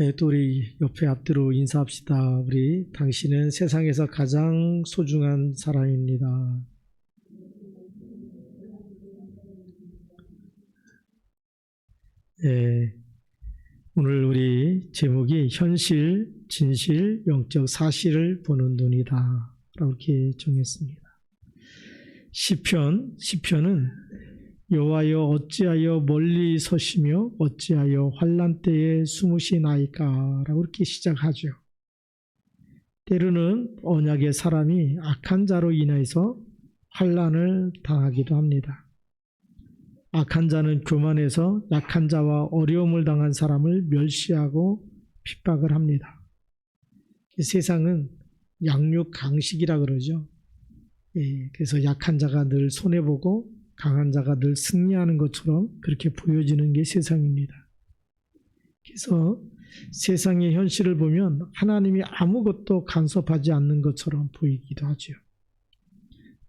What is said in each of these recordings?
예, 또 우리 옆에 앞뒤로 인사합시다. 우리 당신은 세상에서 가장 소중한 사람입니다. 예, 오늘 우리 제목이 현실, 진실, 영적 사실을 보는 눈이다. 라고 이렇게 정했습니다. 시편, 시편은 여호와여 어찌하여 멀리 서시며 어찌하여 환란 때에 숨으시나이까라고 이렇게 시작하죠. 때로는 언약의 사람이 악한 자로 인해서 환란을 당하기도 합니다. 악한 자는 교만해서 약한 자와 어려움을 당한 사람을 멸시하고 핍박을 합니다. 이 세상은 양육 강식이라 그러죠. 예, 그래서 약한 자가 늘 손해보고 강한 자가 늘 승리하는 것처럼 그렇게 보여지는 게 세상입니다. 그래서 세상의 현실을 보면 하나님이 아무것도 간섭하지 않는 것처럼 보이기도 하죠.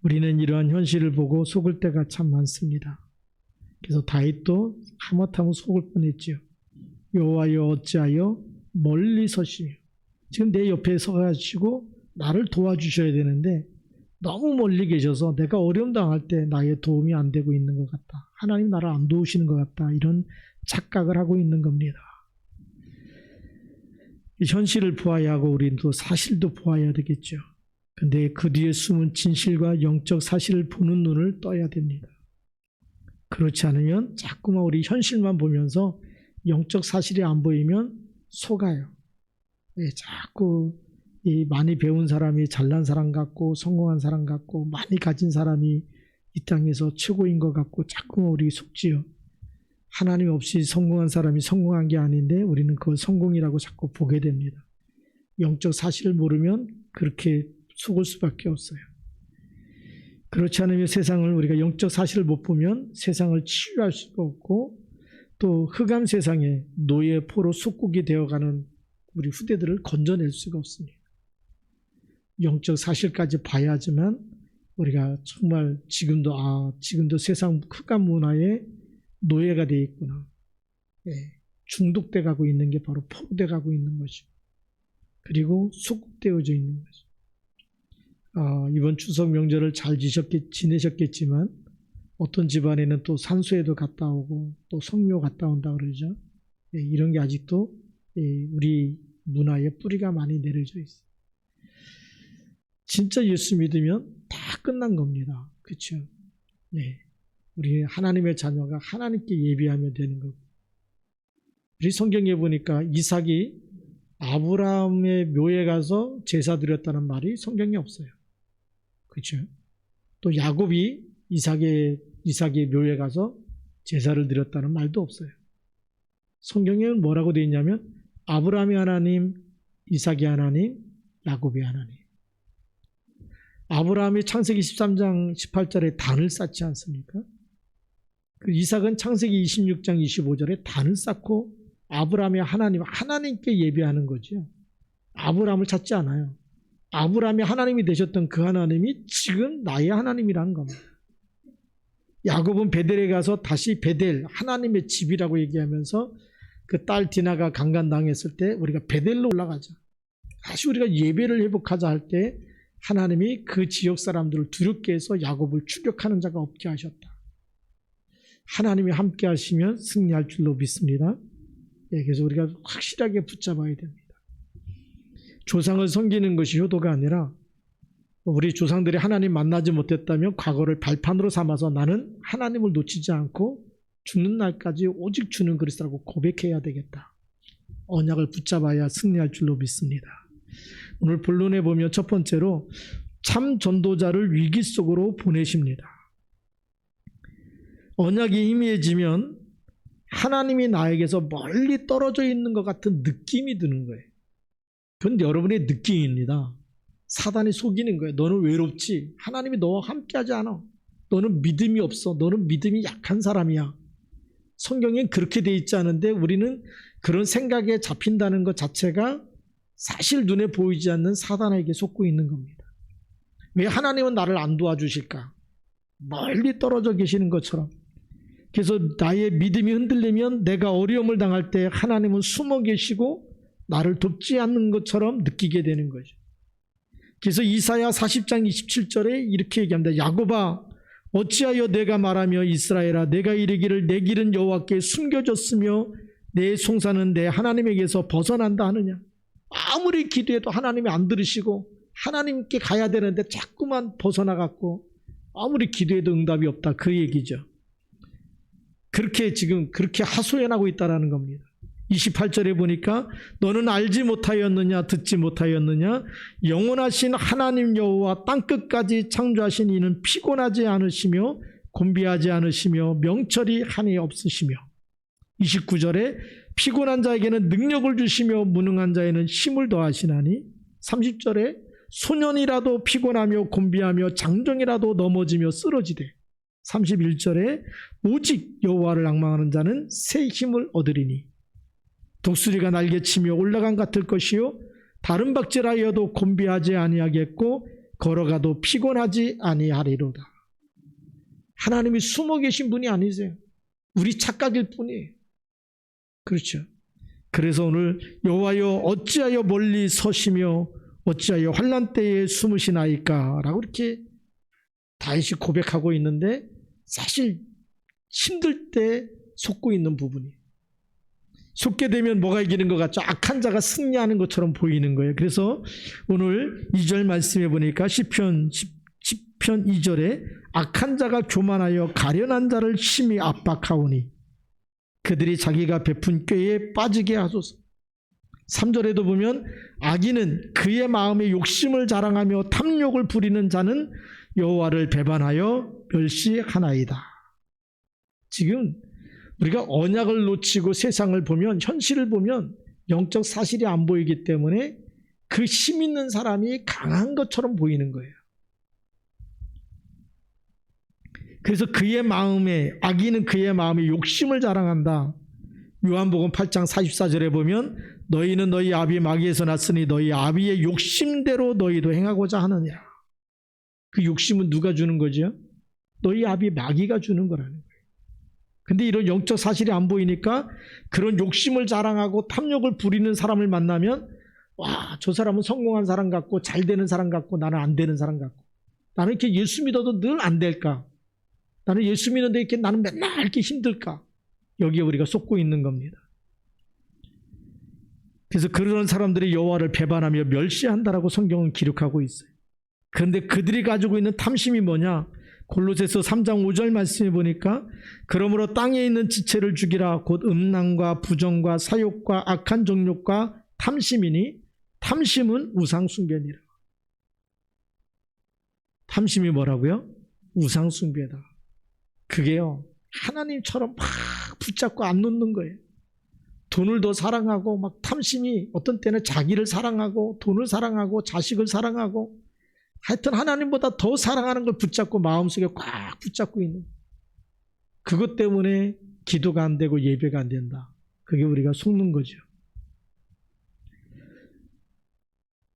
우리는 이러한 현실을 보고 속을 때가 참 많습니다. 그래서 다윗도 하마터면 속을 뻔했지요. 여호와여 어찌하여 멀리 서시며 지금 내 옆에 서가지고 나를 도와주셔야 되는데 너무 멀리 계셔서 내가 어려움 당할 때 나의 도움이 안 되고 있는 것 같다. 하나님 나를 안 도우시는 것 같다. 이런 착각을 하고 있는 겁니다. 현실을 보아야 하고 우리는 또 사실도 보아야 되겠죠. 근데 그 뒤에 숨은 진실과 영적 사실을 보는 눈을 떠야 됩니다. 그렇지 않으면 자꾸만 우리 현실만 보면서 영적 사실이 안 보이면 속아요. 네, 자꾸 이 많이 배운 사람이 잘난 사람 같고 성공한 사람 같고 많이 가진 사람이 이 땅에서 최고인 것 같고 자꾸 우리 속지요. 하나님 없이 성공한 사람이 성공한 게 아닌데 우리는 그걸 성공이라고 자꾸 보게 됩니다. 영적 사실을 모르면 그렇게 속을 수밖에 없어요. 그렇지 않으면 세상을 우리가 영적 사실을 못 보면 세상을 치유할 수가 없고 또 흑암 세상에 노예 포로 속국이 되어가는 우리 후대들을 건져낼 수가 없습니다. 영적 사실까지 봐야지만 우리가 정말 지금도 아 지금도 세상 흑암 문화에 노예가 돼 있구나. 예, 중독돼 가고 있는 게 바로 포로돼 가고 있는 것이고 그리고 수국되어져 있는 거죠. 아, 이번 추석 명절을 잘 지셨겠, 지내셨겠지만 어떤 집안에는 또 산소에도 갔다 오고 또 성묘 갔다 온다 그러죠. 예, 이런 게 아직도 예, 우리 문화에 뿌리가 많이 내려져 있어요. 진짜 예수 믿으면 다 끝난 겁니다. 그렇죠? 네. 우리 하나님의 자녀가 하나님께 예비하면 되는 거고. 우리 성경에 보니까 이삭이 아브라함의 묘에 가서 제사 드렸다는 말이 성경에 없어요. 그렇죠? 또 야곱이 이삭의 이삭의 묘에 가서 제사를 드렸다는 말도 없어요. 성경에는 뭐라고 되어 있냐면 아브라함이 하나님, 이삭이 하나님, 야곱이 하나님. 아브라함이 창세기 13장 18절에 단을 쌓지 않습니까? 그 이삭은 창세기 26장 25절에 단을 쌓고 아브라함이 하나님, 하나님께 예배하는 거죠. 아브라함을 찾지 않아요. 아브라함이 하나님이 되셨던 그 하나님이 지금 나의 하나님이라는 겁니다. 야곱은 베델에 가서 다시 베델, 하나님의 집이라고 얘기하면서 그 딸 디나가 강간당했을 때 우리가 베델로 올라가자. 다시 우리가 예배를 회복하자 할 때 하나님이 그 지역 사람들을 두렵게 해서 야곱을 추격하는 자가 없게 하셨다. 하나님이 함께 하시면 승리할 줄로 믿습니다. 예, 그래서 우리가 확실하게 붙잡아야 됩니다. 조상을 섬기는 것이 효도가 아니라 우리 조상들이 하나님 만나지 못했다면 과거를 발판으로 삼아서 나는 하나님을 놓치지 않고 죽는 날까지 오직 주는 그리스도라고 고백해야 되겠다. 언약을 붙잡아야 승리할 줄로 믿습니다. 오늘 본론에 보면 첫 번째로 참 전도자를 위기 속으로 보내십니다. 언약이 희미해지면 하나님이 나에게서 멀리 떨어져 있는 것 같은 느낌이 드는 거예요. 그건 여러분의 느낌입니다. 사단이 속이는 거예요. 너는 외롭지. 하나님이 너와 함께하지 않아. 너는 믿음이 없어. 너는 믿음이 약한 사람이야. 성경엔 그렇게 돼 있지 않은데 우리는 그런 생각에 잡힌다는 것 자체가 사실 눈에 보이지 않는 사단에게 속고 있는 겁니다. 왜 하나님은 나를 안 도와주실까? 멀리 떨어져 계시는 것처럼. 그래서 나의 믿음이 흔들리면 내가 어려움을 당할 때 하나님은 숨어 계시고 나를 돕지 않는 것처럼 느끼게 되는 거죠. 그래서 이사야 40장 27절에 이렇게 얘기합니다. 야곱아 어찌하여 내가 말하며 이스라엘아 내가 이르기를 내 길은 여호와께 숨겨졌으며 내 송사는 내 하나님에게서 벗어난다 하느냐. 아무리 기도해도 하나님이 안 들으시고 하나님께 가야 되는데 자꾸만 벗어나갖고 아무리 기도해도 응답이 없다. 그 얘기죠. 그렇게 지금 그렇게 하소연하고 있다라는 겁니다. 28절에 보니까 너는 알지 못하였느냐 듣지 못하였느냐 영원하신 하나님 여호와 땅 끝까지 창조하신 이는 피곤하지 않으시며 곤비하지 않으시며 명철이 한이 없으시며 29절에 피곤한 자에게는 능력을 주시며 무능한 자에는 힘을 더하시나니 30절에 소년이라도 피곤하며 곤비하며 장정이라도 넘어지며 쓰러지되 31절에 오직 여호와를 악망하는 자는 새 힘을 얻으리니 독수리가 날개치며 올라간 같을 것이요 다른 박질하여도 곤비하지 아니하겠고 걸어가도 피곤하지 아니하리로다. 하나님이 숨어 계신 분이 아니세요. 우리 착각일 뿐이에요. 그렇죠. 그래서 오늘 여호와여 어찌하여 멀리 서시며 어찌하여 환란 때에 숨으시나이까라고 이렇게 다윗이 고백하고 있는데 사실 힘들 때 속고 있는 부분이에요. 속게 되면 뭐가 이기는 것 같죠? 악한 자가 승리하는 것처럼 보이는 거예요. 그래서 오늘 2절 말씀해 보니까 시편 10편 2절에 악한 자가 교만하여 가련한 자를 심히 압박하오니 그들이 자기가 베푼 꾀에 빠지게 하소서. 3절에도 보면 악인은 그의 마음에 욕심을 자랑하며 탐욕을 부리는 자는 여호와를 배반하여 멸시하나이다. 지금 우리가 언약을 놓치고 세상을 보면 현실을 보면 영적 사실이 안 보이기 때문에 그 힘 있는 사람이 강한 것처럼 보이는 거예요. 그래서 그의 마음에 악인은 그의 마음에 욕심을 자랑한다. 요한복음 8장 44절에 보면 너희는 너희 아비 마귀에서 났으니 너희 아비의 욕심대로 너희도 행하고자 하느냐. 그 욕심은 누가 주는 거죠? 너희 아비 마귀가 주는 거라는 거예요. 근데 이런 영적 사실이 안 보이니까 그런 욕심을 자랑하고 탐욕을 부리는 사람을 만나면 와, 저 사람은 성공한 사람 같고 잘 되는 사람 같고 나는 안 되는 사람 같고 나는 이렇게 예수 믿어도 늘 안 될까? 나는 예수 믿는데 이렇게 나는 맨날 이렇게 힘들까? 여기에 우리가 속고 있는 겁니다. 그래서 그런 사람들이 여호와를 배반하며 멸시한다라고 성경은 기록하고 있어요. 그런데 그들이 가지고 있는 탐심이 뭐냐? 골로새서 3장 5절 말씀해 보니까 그러므로 땅에 있는 지체를 죽이라 곧 음란과 부정과 사욕과 악한 정욕과 탐심이니 탐심은 우상 숭배니라. 탐심이 뭐라고요? 우상 숭배다. 그게요. 하나님처럼 막 붙잡고 안 놓는 거예요. 돈을 더 사랑하고 막 탐심이 어떤 때는 자기를 사랑하고 돈을 사랑하고 자식을 사랑하고 하여튼 하나님보다 더 사랑하는 걸 붙잡고 마음속에 꽉 붙잡고 있는 그것 때문에 기도가 안 되고 예배가 안 된다. 그게 우리가 속는 거죠.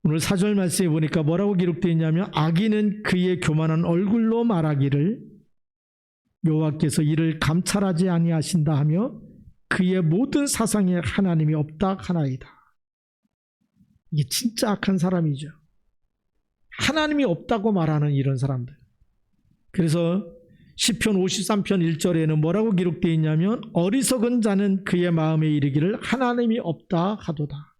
오늘 사절 말씀에 보니까 뭐라고 기록되어 있냐면 악인은 그의 교만한 얼굴로 말하기를 여호와께서 이를 감찰하지 아니하신다 하며 그의 모든 사상에 하나님이 없다 하나이다. 이게 진짜 악한 사람이죠. 하나님이 없다고 말하는 이런 사람들. 그래서 시편 53편 1절에는 뭐라고 기록되어 있냐면 어리석은 자는 그의 마음에 이르기를 하나님이 없다 하도다.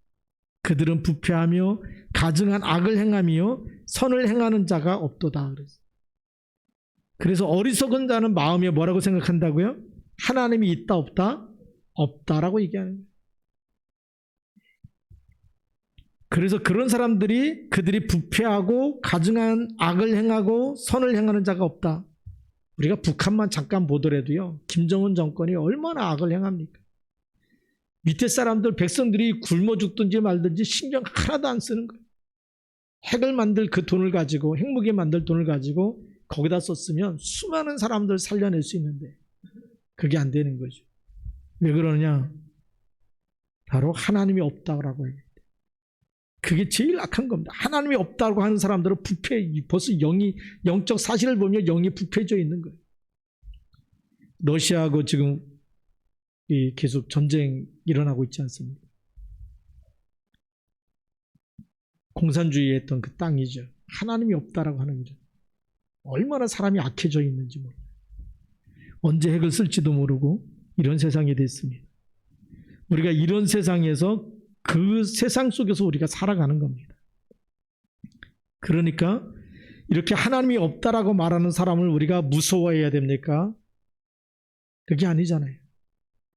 그들은 부패하며 가증한 악을 행하며 선을 행하는 자가 없도다. 그 래서 어리석은 자는 마음에 뭐라고 생각한다고요? 하나님이 있다 없다? 없다라고 얘기하는 거예요. 그래서 그런 사람들이 그들이 부패하고 가증한 악을 행하고 선을 행하는 자가 없다. 우리가 북한만 잠깐 보더라도요. 김정은 정권이 얼마나 악을 행합니까? 밑에 사람들 백성들이 굶어 죽든지 말든지 신경 하나도 안 쓰는 거예요. 핵을 만들 그 돈을 가지고 핵무기 만들 돈을 가지고 거기다 썼으면 수많은 사람들 살려낼 수 있는데 그게 안 되는 거죠. 왜 그러느냐? 바로 하나님이 없다고 해요. 그게 제일 악한 겁니다. 하나님이 없다고 하는 사람들은 부패, 벌써 영이, 영적 사실을 보면 영이 부패져 있는 거예요. 러시아하고 지금 계속 전쟁 일어나고 있지 않습니까? 공산주의 했던 그 땅이죠. 하나님이 없다라고 하는 거죠. 얼마나 사람이 악해져 있는지 몰라요. 언제 핵을 쓸지도 모르고 이런 세상이 됐습니다. 우리가 이런 세상에서 그 세상 속에서 우리가 살아가는 겁니다. 그러니까 이렇게 하나님이 없다라고 말하는 사람을 우리가 무서워해야 됩니까? 그게 아니잖아요.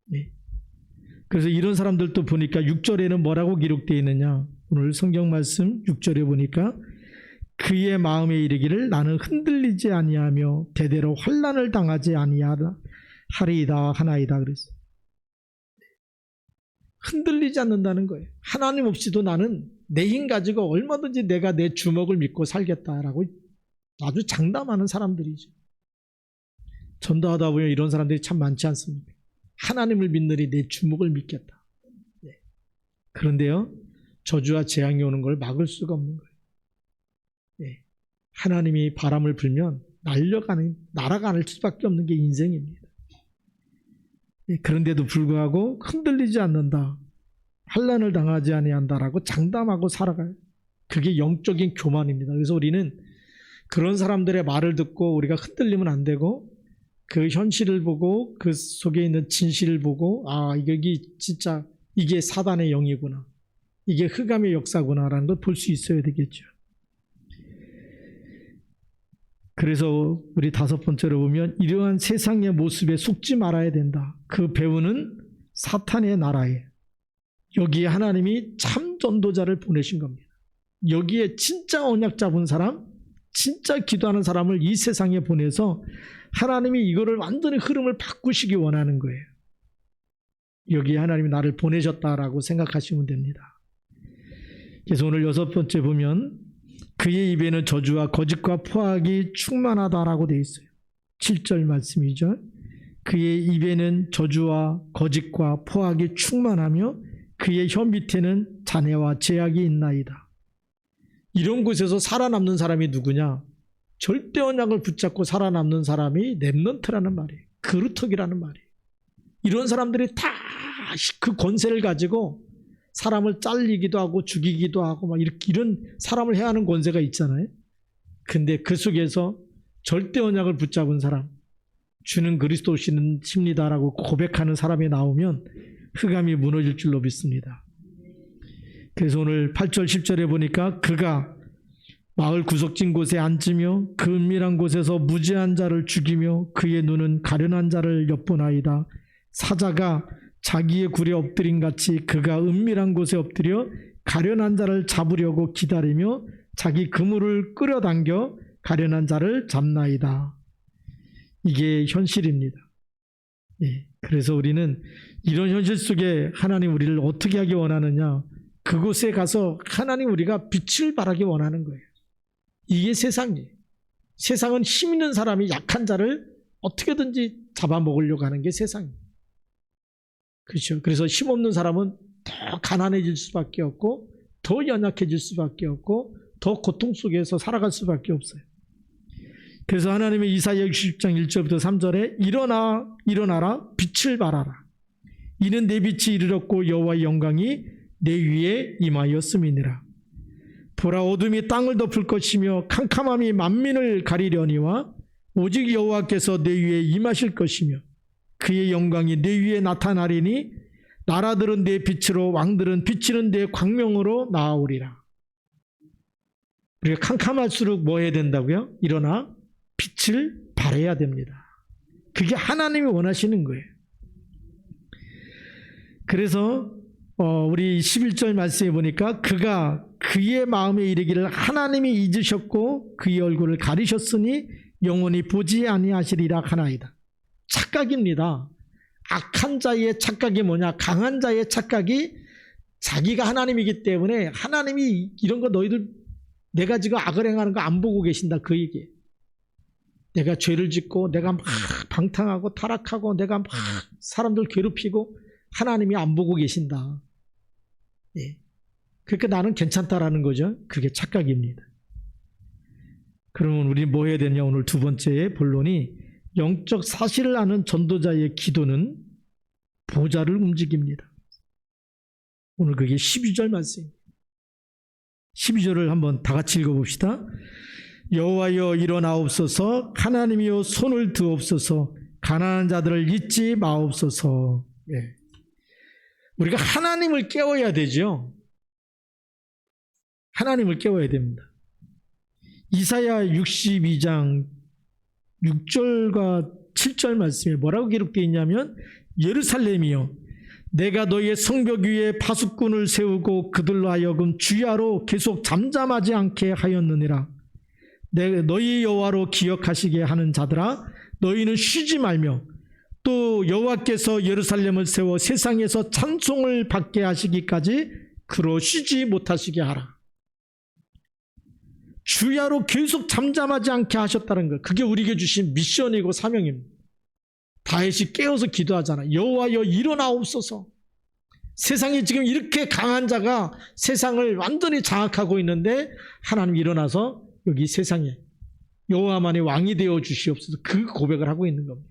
네. 그래서 이런 사람들도 보니까 6절에는 뭐라고 기록되어 있느냐? 오늘 성경 말씀 6절에 보니까 그의 마음에 이르기를 나는 흔들리지 아니하며 대대로 환난을 당하지 아니하다 하리이다 하나이다 그랬어요. 흔들리지 않는다는 거예요. 하나님 없이도 나는 내 힘 가지고 얼마든지 내가 내 주먹을 믿고 살겠다라고 아주 장담하는 사람들이죠. 전도하다 보면 이런 사람들이 참 많지 않습니까? 하나님을 믿느니 내 주먹을 믿겠다. 네. 그런데요, 저주와 재앙이 오는 걸 막을 수가 없는 거예요. 네. 하나님이 바람을 불면 날려가는, 날아가는 수밖에 없는 게 인생입니다. 네. 그런데도 불구하고 흔들리지 않는다. 환란을 당하지 아니한다라고 장담하고 살아가요. 그게 영적인 교만입니다. 그래서 우리는 그런 사람들의 말을 듣고 우리가 흔들리면 안 되고 그 현실을 보고 그 속에 있는 진실을 보고 아 여기 진짜 이게 사단의 영이구나 이게 흑암의 역사구나라는 걸 볼 수 있어야 되겠죠. 그래서 우리 다섯 번째로 보면 이러한 세상의 모습에 속지 말아야 된다. 그 배우는 사탄의 나라에 여기에 하나님이 참 전도자를 보내신 겁니다. 여기에 진짜 언약 잡은 사람, 진짜 기도하는 사람을 이 세상에 보내서 하나님이 이거를 완전히 흐름을 바꾸시기 원하는 거예요. 여기에 하나님이 나를 보내셨다라고 생각하시면 됩니다. 그래서 오늘 여섯 번째 보면 그의 입에는 저주와 거짓과 포악이 충만하다라고 되어 있어요. 7절 말씀이죠. 그의 입에는 저주와 거짓과 포악이 충만하며 그의 혀 밑에는 잔해와 제약이 있나이다. 이런 곳에서 살아남는 사람이 누구냐? 절대 언약을 붙잡고 살아남는 사람이 랩넌트라는 말이에요. 그루터기라는 말이에요. 이런 사람들이 다 그 권세를 가지고 사람을 잘리기도 하고 죽이기도 하고 막 이렇게 이런 사람을 해야 하는 권세가 있잖아요. 근데 그 속에서 절대 언약을 붙잡은 사람, 주는 그리스도십니다라고 고백하는 사람이 나오면 흑암이 무너질 줄로 믿습니다. 그래서 오늘 8절 10절에 보니까 그가 마을 구석진 곳에 앉으며 그 은밀한 곳에서 무지한 자를 죽이며 그의 눈은 가련한 자를 엿보나이다. 사자가 자기의 굴에 엎드린 같이 그가 은밀한 곳에 엎드려 가련한 자를 잡으려고 기다리며 자기 그물을 끌어당겨 가련한 자를 잡나이다. 이게 현실입니다. 예, 그래서 우리는 이런 현실 속에 하나님 우리를 어떻게 하기 원하느냐? 그곳에 가서 하나님 우리가 빛을 발하기 원하는 거예요. 이게 세상이에요. 세상은 힘 있는 사람이 약한 자를 어떻게든지 잡아먹으려고 하는 게 세상이에요. 그렇죠. 그래서 힘없는 사람은 더 가난해질 수밖에 없고 더 연약해질 수밖에 없고 더 고통 속에서 살아갈 수밖에 없어요. 그래서 하나님의 이사야 60장 1절부터 3절에 일어나 일어나라 빛을 발하라. 이는 내 빛이 이르렀고 여호와의 영광이 내 위에 임하였음이니라. 보라 어둠이 땅을 덮을 것이며 캄캄함이 만민을 가리려니와 오직 여호와께서 내 위에 임하실 것이며 그의 영광이 내 위에 나타나리니 나라들은 내 빛으로 왕들은 비치는 내 광명으로 나아오리라. 우리가 캄캄할수록 뭐 해야 된다고요? 일어나 빛을 발해야 됩니다. 그게 하나님이 원하시는 거예요. 그래서 어, 우리 11절 말씀에 보니까 그가 그의 마음에 이르기를 하나님이 잊으셨고 그의 얼굴을 가리셨으니 영원히 보지 아니하시리라 하나이다. 착각입니다. 악한 자의 착각이 뭐냐? 강한 자의 착각이 자기가 하나님이기 때문에 하나님이 이런 거 너희들 내가 지금 악을 행하는 거 안 보고 계신다 그 얘기. 내가 죄를 짓고 내가 막 방탕하고 타락하고 내가 막 사람들 괴롭히고 하나님이 안 보고 계신다. 예. 그러니까 나는 괜찮다라는 거죠. 그게 착각입니다. 그러면 우리 뭐 해야 되냐? 오늘 두 번째의 본론이 영적 사실을 아는 전도자의 기도는 보좌를 움직입니다. 오늘 그게 12절 말씀입니다. 12절을 한번 다 같이 읽어봅시다. 여호와여 일어나옵소서 하나님이여 손을 드옵소서 가난한 자들을 잊지 마옵소서. 예. 우리가 하나님을 깨워야 되죠. 하나님을 깨워야 됩니다. 이사야 62장 6절과 7절 말씀에 뭐라고 기록되어 있냐면 예루살렘이여 내가 너희의 성벽 위에 파수꾼을 세우고 그들로 하여금 주야로 계속 잠잠하지 않게 하였느니라. 내 너희 여호와로 기억하시게 하는 자들아 너희는 쉬지 말며 또 여호와께서 예루살렘을 세워 세상에서 찬송을 받게 하시기까지 그로 쉬지 못하시게 하라 주야로 계속 잠잠하지 않게 하셨다는 것. 그게 우리에게 주신 미션이고 사명입니다. 다윗이 깨어서 기도하잖아. 여호와여 일어나옵소서. 세상에 지금 이렇게 강한 자가 세상을 완전히 장악하고 있는데 하나님 일어나서 여기 세상에 여호와만이 왕이 되어 주시옵소서. 그 고백을 하고 있는 겁니다.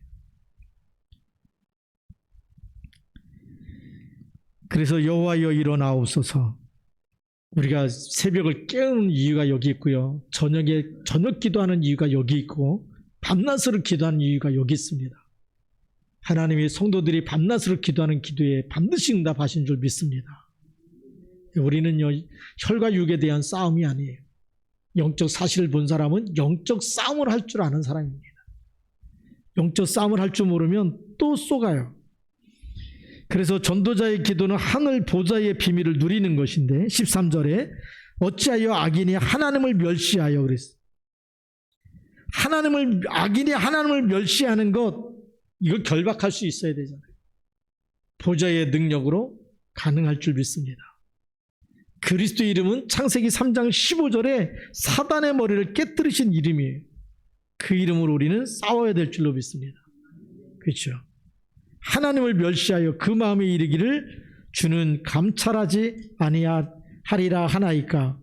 그래서 여호와여 일어나옵소서. 우리가 새벽을 깨우는 이유가 여기 있고요. 저녁에 저녁 기도하는 이유가 여기 있고 밤낮으로 기도하는 이유가 여기 있습니다. 하나님이 성도들이 밤낮으로 기도하는 기도에 반드시 응답하신 줄 믿습니다. 우리는요 혈과 육에 대한 싸움이 아니에요. 영적 사실을 본 사람은 영적 싸움을 할 줄 아는 사람입니다. 영적 싸움을 할 줄 모르면 또 쏘가요. 그래서 전도자의 기도는 하늘 보좌의 비밀을 누리는 것인데 13절에 어찌하여 악인이 하나님을 멸시하여 그랬어. 하나님을 악인이 하나님을 멸시하는 것 이거 결박할 수 있어야 되잖아요. 보좌의 능력으로 가능할 줄 믿습니다. 그리스도 이름은 창세기 3장 15절에 사단의 머리를 깨뜨리신 이름이에요. 그 이름으로 우리는 싸워야 될 줄로 믿습니다. 그렇죠? 하나님을 멸시하여 그 마음에 이르기를 주는 감찰하지 아니하리라 하나이까.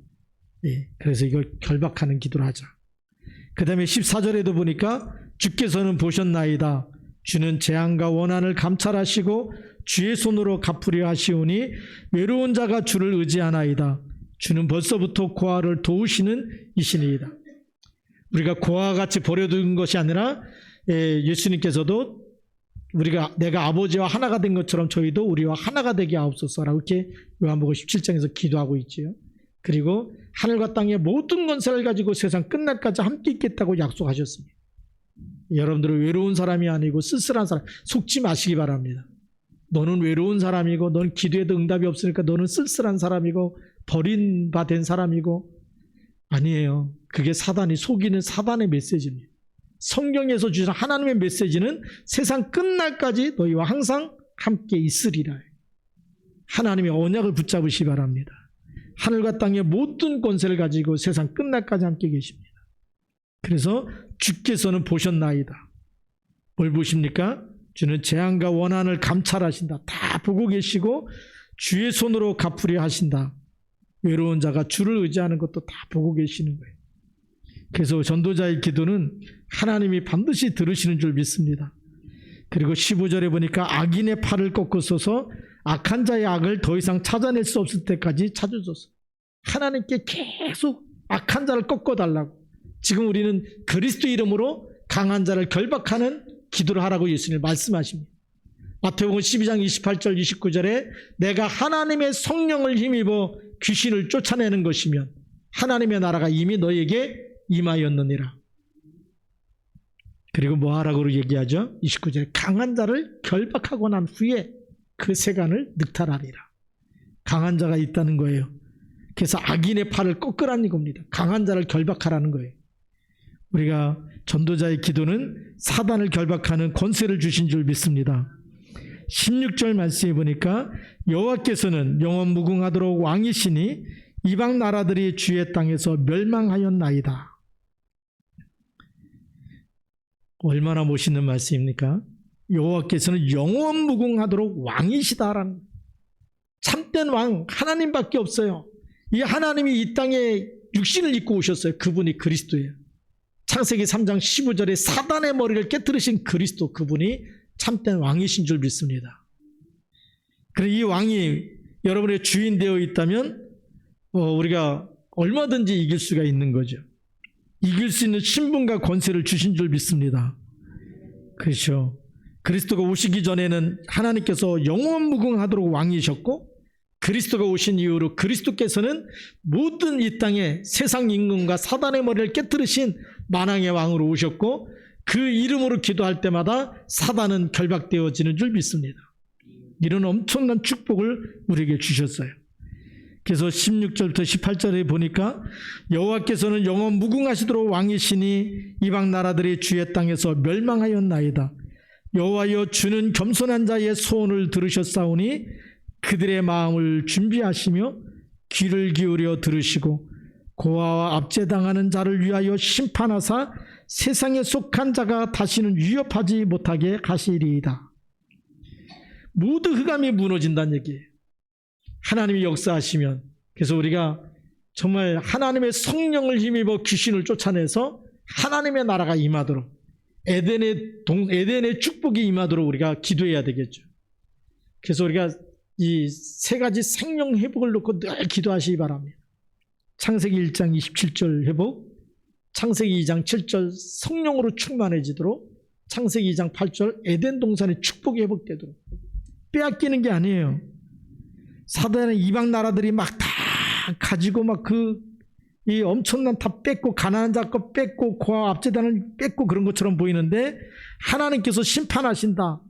예, 그래서 이걸 결박하는 기도를 하자. 그 다음에 14절에도 보니까 주께서는 보셨나이다. 주는 재앙과 원한을 감찰하시고 주의 손으로 갚으려 하시오니 외로운 자가 주를 의지하나이다. 주는 벌써부터 고아를 도우시는 이신이다. 우리가 고아와 같이 버려둔 것이 아니라 예, 예수님께서도 우리가 내가 아버지와 하나가 된 것처럼 저희도 우리와 하나가 되게 하옵소서라고 이렇게 요한복음 17장에서 기도하고 있지요. 그리고 하늘과 땅의 모든 권세를 가지고 세상 끝날까지 함께 있겠다고 약속하셨습니다. 여러분들은 외로운 사람이 아니고 쓸쓸한 사람 속지 마시기 바랍니다. 너는 외로운 사람이고 너는 기도에도 응답이 없으니까 너는 쓸쓸한 사람이고 버림받은 사람이고 아니에요. 그게 사단이 속이는 사단의 메시지입니다. 성경에서 주신 하나님의 메시지는 세상 끝날까지 너희와 항상 함께 있으리라. 하나님의 언약을 붙잡으시 바랍니다. 하늘과 땅의 모든 권세를 가지고 세상 끝날까지 함께 계십니다. 그래서 주께서는 보셨나이다. 뭘 보십니까? 주는 재앙과 원한을 감찰하신다. 다 보고 계시고 주의 손으로 갚으려 하신다. 외로운 자가 주를 의지하는 것도 다 보고 계시는 거예요. 그래서 전도자의 기도는 하나님이 반드시 들으시는 줄 믿습니다. 그리고 15절에 보니까 악인의 팔을 꺾어서서 악한 자의 악을 더 이상 찾아낼 수 없을 때까지 찾아줬어. 하나님께 계속 악한 자를 꺾어달라고. 지금 우리는 그리스도 이름으로 강한 자를 결박하는 기도를 하라고 예수님 말씀하십니다. 마태복음 12장 28절 29절에 내가 하나님의 성령을 힘입어 귀신을 쫓아내는 것이면 하나님의 나라가 이미 너에게 임하였느니라. 그리고 뭐 하라고 얘기하죠? 29절에 강한 자를 결박하고 난 후에 그 세간을 늑탈하리라. 강한 자가 있다는 거예요. 그래서 악인의 팔을 꺾으라는 겁니다. 강한 자를 결박하라는 거예요. 우리가 전도자의 기도는 사단을 결박하는 권세를 주신 줄 믿습니다. 16절 말씀해 보니까 여호와께서는 영원 무궁하도록 왕이시니 이방 나라들이 주의 땅에서 멸망하였나이다. 얼마나 멋있는 말씀입니까? 여호와께서는 영원 무궁하도록 왕이시다라는 참된 왕 하나님밖에 없어요. 이 하나님이 이 땅에 육신을 입고 오셨어요. 그분이 그리스도예요. 창세기 3장 15절에 사단의 머리를 깨뜨리신 그리스도 그분이 참된 왕이신 줄 믿습니다. 그래 이 왕이 여러분의 주인 되어 있다면 어, 우리가 얼마든지 이길 수가 있는 거죠. 이길 수 있는 신분과 권세를 주신 줄 믿습니다. 그렇죠. 그리스도가 오시기 전에는 하나님께서 영원 무궁하도록 왕이셨고 그리스도가 오신 이후로 그리스도께서는 모든 이 땅에 세상 임금과 사단의 머리를 깨뜨리신 만왕의 왕으로 오셨고 그 이름으로 기도할 때마다 사단은 결박되어지는 줄 믿습니다. 이런 엄청난 축복을 우리에게 주셨어요. 그래서 16절부터 18절에 보니까 여호와께서는 영원 무궁하시도록 왕이시니 이방 나라들의 주의 땅에서 멸망하였나이다. 여호와여 주는 겸손한 자의 소원을 들으셨사오니 그들의 마음을 준비하시며 귀를 기울여 들으시고 고아와 압제당하는 자를 위하여 심판하사 세상에 속한 자가 다시는 위협하지 못하게 하시리이다. 모두 흑암이 무너진다는 얘기예요. 하나님이 역사하시면 그래서 우리가 정말 하나님의 성령을 힘입어 귀신을 쫓아내서 하나님의 나라가 임하도록 에덴의 동 에덴의 축복이 임하도록 우리가 기도해야 되겠죠. 그래서 우리가 이 세 가지 생명 회복을 놓고 늘 기도하시기 바랍니다. 창세기 1장 27절 회복, 창세기 2장 7절 성령으로 충만해지도록, 창세기 2장 8절 에덴 동산의 축복이 회복되도록 빼앗기는 게 아니에요. 사단의 이방 나라들이 막 다 가지고 막 그 이 엄청난 다 뺏고 가난한 자 거 뺏고 고아 압제단을 뺏고 그런 것처럼 보이는데 하나님께서 심판하신다.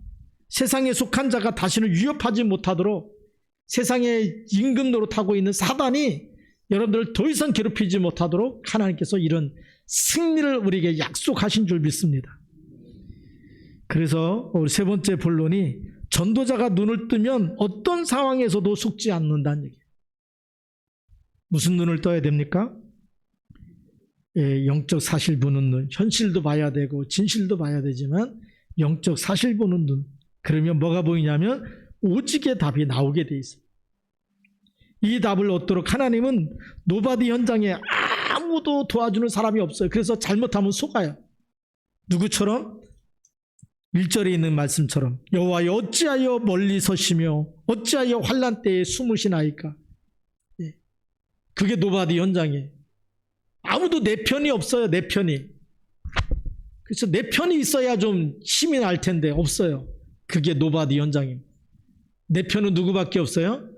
세상에 속한 자가 다시는 위협하지 못하도록 세상에 임금 노릇하고 있는 사단이 여러분들을 더 이상 괴롭히지 못하도록 하나님께서 이런 승리를 우리에게 약속하신 줄 믿습니다. 그래서 우리 세 번째 본론이 전도자가 눈을 뜨면 어떤 상황에서도 속지 않는다는 얘기예요. 무슨 눈을 떠야 됩니까? 예, 영적 사실 보는 눈, 현실도 봐야 되고 진실도 봐야 되지만 영적 사실 보는 눈. 그러면 뭐가 보이냐면 오직의 답이 나오게 돼 있어요. 이 답을 얻도록 하나님은 노바디 현장에 아무도 도와주는 사람이 없어요. 그래서 잘못하면 속아요. 누구처럼? 1절에 있는 말씀처럼 여호와여 어찌하여 멀리 서시며 어찌하여 환란 때에 숨으시나이까? 예. 그게 노바디 현장이에요 아무도 내 편이 없어요 내 편이. 그래서 내 편이 있어야 좀 힘이 날 텐데 없어요. 그게 노바디 현장입니다. 내 편은 누구밖에 없어요?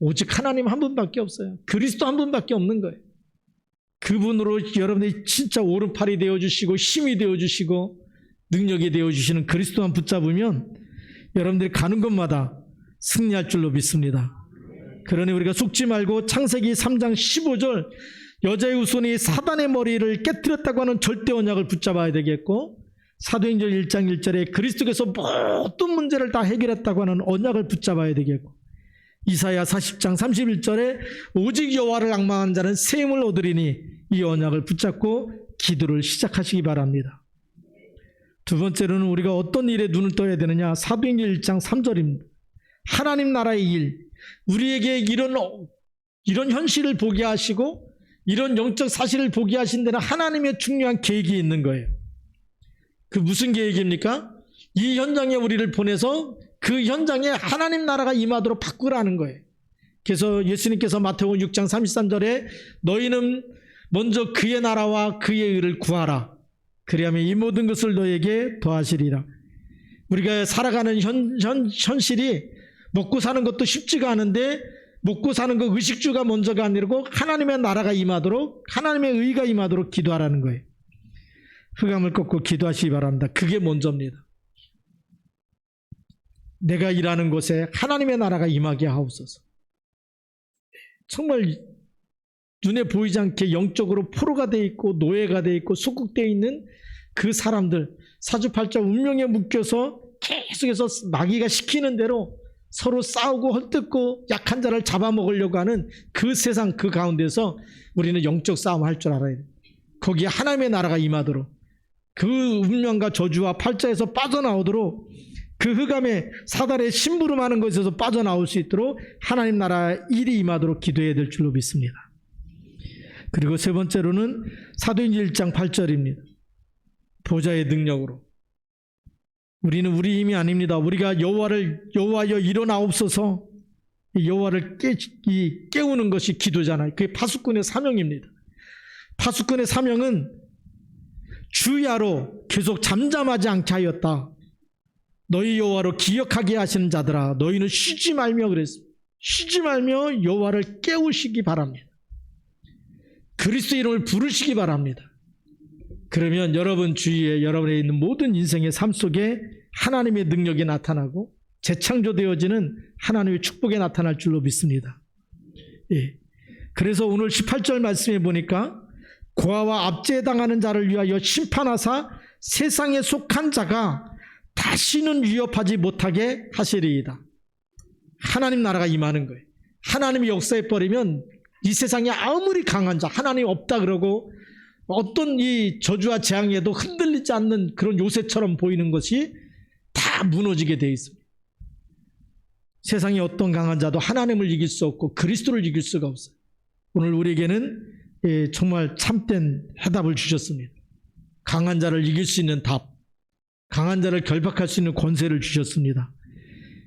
오직 하나님 한 분밖에 없어요. 그리스도 한 분밖에 없는 거예요. 그분으로 여러분들이 진짜 오른팔이 되어주시고 힘이 되어주시고 능력이 되어주시는 그리스도만 붙잡으면 여러분들이 가는 곳마다 승리할 줄로 믿습니다. 그러니 우리가 속지 말고 창세기 3장 15절 여자의 후손이 사단의 머리를 깨뜨렸다고 하는 절대 언약을 붙잡아야 되겠고 사도행전 1장 1절에 그리스도께서 모든 문제를 다 해결했다고 하는 언약을 붙잡아야 되겠고 이사야 40장 31절에 오직 여호와를 악망한 자는 세임을 얻으리니 이 언약을 붙잡고 기도를 시작하시기 바랍니다. 두 번째로는 우리가 어떤 일에 눈을 떠야 되느냐? 사도행전 1장 3절입니다. 하나님 나라의 일, 우리에게 이런 이런 현실을 보게 하시고 이런 영적 사실을 보게 하신 데는 하나님의 중요한 계획이 있는 거예요. 그 무슨 계획입니까? 이 현장에 우리를 보내서 그 현장에 하나님 나라가 임하도록 바꾸라는 거예요. 그래서 예수님께서 마태복음 6장 33절에 너희는 먼저 그의 나라와 그의 의를 구하라. 그리하면 이 모든 것을 너에게 더하시리라. 우리가 살아가는 현, 현, 현실이 먹고 사는 것도 쉽지가 않은데 먹고 사는 거 의식주가 먼저가 아니고 하나님의 나라가 임하도록 하나님의 의가 임하도록 기도하라는 거예요. 흑암을 꺾고 기도하시기 바랍니다. 그게 먼저입니다. 내가 일하는 곳에 하나님의 나라가 임하게 하옵소서. 정말 눈에 보이지 않게 영적으로 포로가 돼 있고 노예가 돼 있고 소국되어 있는 그 사람들 사주팔자 운명에 묶여서 계속해서 마귀가 시키는 대로 서로 싸우고 헐뜯고 약한 자를 잡아먹으려고 하는 그 세상 그 가운데서 우리는 영적 싸움 할 줄 알아야 돼. 거기에 하나님의 나라가 임하도록 그 운명과 저주와 팔자에서 빠져나오도록 그 흑암에 사달의 심부름하는 것에서 빠져나올 수 있도록 하나님 나라 일이 임하도록 기도해야 될 줄로 믿습니다. 그리고 세 번째로는 사도행전 1장 8절입니다. 보좌의 능력으로 우리는 우리 힘이 아닙니다. 우리가 여호와를 여호와여 일어나옵소서 이 여호와를 깨, 이 깨우는 것이 기도잖아요. 그게 파수꾼의 사명입니다. 파수꾼의 사명은 주야로 계속 잠잠하지 않게 하였다. 너희 여호와로 기억하게 하시는 자들아 너희는 쉬지 말며 그랬습니다. 쉬지 말며 여호와를 깨우시기 바랍니다. 그리스도 이름을 부르시기 바랍니다. 그러면 여러분 주위에 여러분의 있는 모든 인생의 삶 속에 하나님의 능력이 나타나고 재창조되어지는 하나님의 축복이 나타날 줄로 믿습니다. 예. 그래서 오늘 18절 말씀에 보니까 고아와 압제당하는 자를 위하여 심판하사 세상에 속한 자가 다시는 위협하지 못하게 하시리이다. 하나님 나라가 임하는 거예요. 하나님이 역사해 버리면 이 세상에 아무리 강한 자, 하나님 없다 그러고 어떤 이 저주와 재앙에도 흔들리지 않는 그런 요새처럼 보이는 것이 다 무너지게 돼 있습니다. 세상에 어떤 강한 자도 하나님을 이길 수 없고 그리스도를 이길 수가 없어요. 오늘 우리에게는 예, 정말 참된 해답을 주셨습니다. 강한 자를 이길 수 있는 답, 강한 자를 결박할 수 있는 권세를 주셨습니다.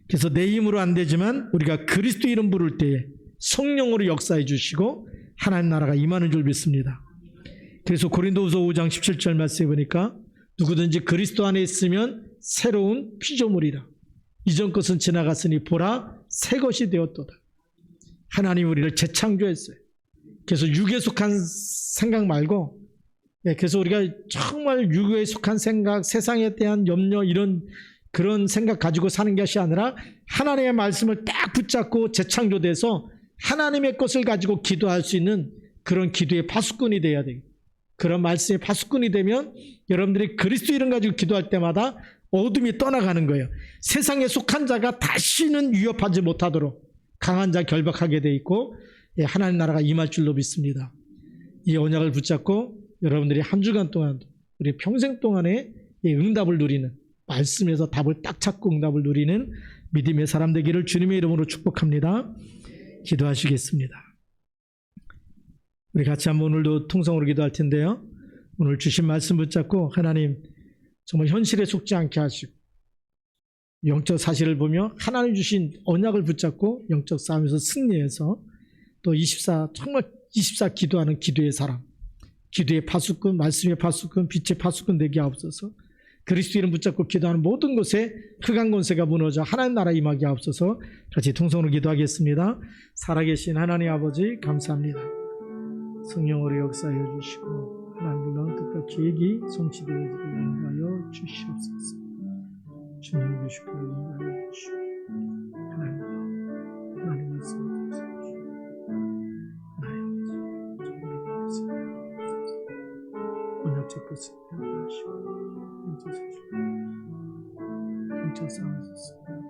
그래서 내 힘으로 안 되지만 우리가 그리스도 이름 부를 때에 성령으로 역사해 주시고 하나님 나라가 임하는 줄 믿습니다. 그래서 고린도후서 5장 17절 말씀에 보니까 누구든지 그리스도 안에 있으면 새로운 피조물이라. 이전 것은 지나갔으니 보라 새 것이 되었도다. 하나님 우리를 재창조했어요. 그래서 육에 속한 생각 말고 예, 그래서 우리가 정말 육에 속한 생각, 세상에 대한 염려 이런 그런 생각 가지고 사는 것이 아니라 하나님의 말씀을 딱 붙잡고 재창조돼서 하나님의 것을 가지고 기도할 수 있는 그런 기도의 파수꾼이 돼야 돼요. 그런 말씀의 파수꾼이 되면 여러분들이 그리스도 이름 가지고 기도할 때마다 어둠이 떠나가는 거예요. 세상에 속한 자가 다시는 위협하지 못하도록 강한 자 결박하게 돼 있고 예, 하나님 나라가 임할 줄로 믿습니다. 이 언약을 붙잡고 여러분들이 한 주간 동안 우리 평생 동안에 이 응답을 누리는 말씀에서 답을 딱 찾고 응답을 누리는 믿음의 사람 되기를 주님의 이름으로 축복합니다. 기도하시겠습니다. 우리 같이 한번 오늘도 통성으로 기도할 텐데요. 오늘 주신 말씀 붙잡고 하나님 정말 현실에 속지 않게 하시고 영적 사실을 보며 하나님 주신 언약을 붙잡고 영적 싸움에서 승리해서 또 24, 정말 24 기도하는 기도의 사람, 기도의 파수꾼, 말씀의 파수꾼, 빛의 파수꾼 되게 하옵소서. 그리스도 이름 붙잡고 기도하는 모든 곳에 흑암 권세가 무너져 하나님 나라 임하게 하옵소서. 같이 통성으로 기도하겠습니다. 살아계신 하나님 아버지 감사합니다. 성령으로 역사해 주시고 하나님 놀라운 뜻과 계획이 성취되어지게 인도하여 주시옵소서. 주님 주시고 인도하여 주시고 하나님 하나님 말씀 언약적 사실 영적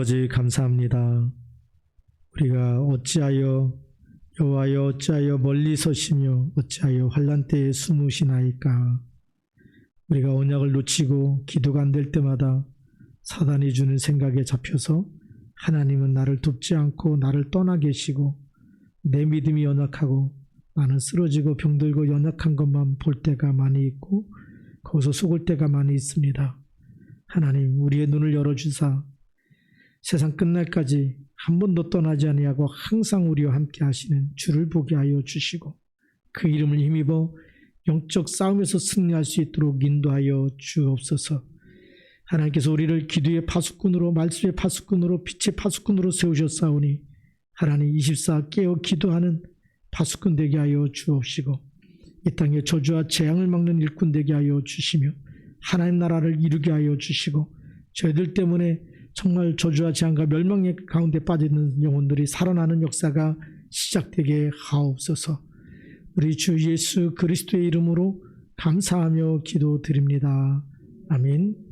아버지 감사합니다. 우리가 어찌하여 여호와여 어찌하여 멀리 서시며 어찌하여 환란 때에 숨으시나이까 우리가 언약을 놓치고 기도가 안 될 때마다 사단이 주는 생각에 잡혀서 하나님은 나를 돕지 않고 나를 떠나 계시고 내 믿음이 연약하고 나는 쓰러지고 병들고 연약한 것만 볼 때가 많이 있고 거기서 속을 때가 많이 있습니다. 하나님 우리의 눈을 열어주사 세상 끝날까지 한 번도 떠나지 아니하고 항상 우리와 함께 하시는 주를 보게 하여 주시고 그 이름을 힘입어 영적 싸움에서 승리할 수 있도록 인도하여 주옵소서. 하나님께서 우리를 기도의 파수꾼으로 말씀의 파수꾼으로 빛의 파수꾼으로 세우셨사오니 하나님 24 깨어 기도하는 파수꾼 되게 하여 주옵시고 이 땅에 저주와 재앙을 막는 일꾼 되게 하여 주시며 하나님 나라를 이루게 하여 주시고 저희들 때문에 정말 저주와 재앙과 멸망의 가운데 빠지는 영혼들이 살아나는 역사가 시작되게 하옵소서. 우리 주 예수 그리스도의 이름으로 감사하며 기도드립니다. 아멘.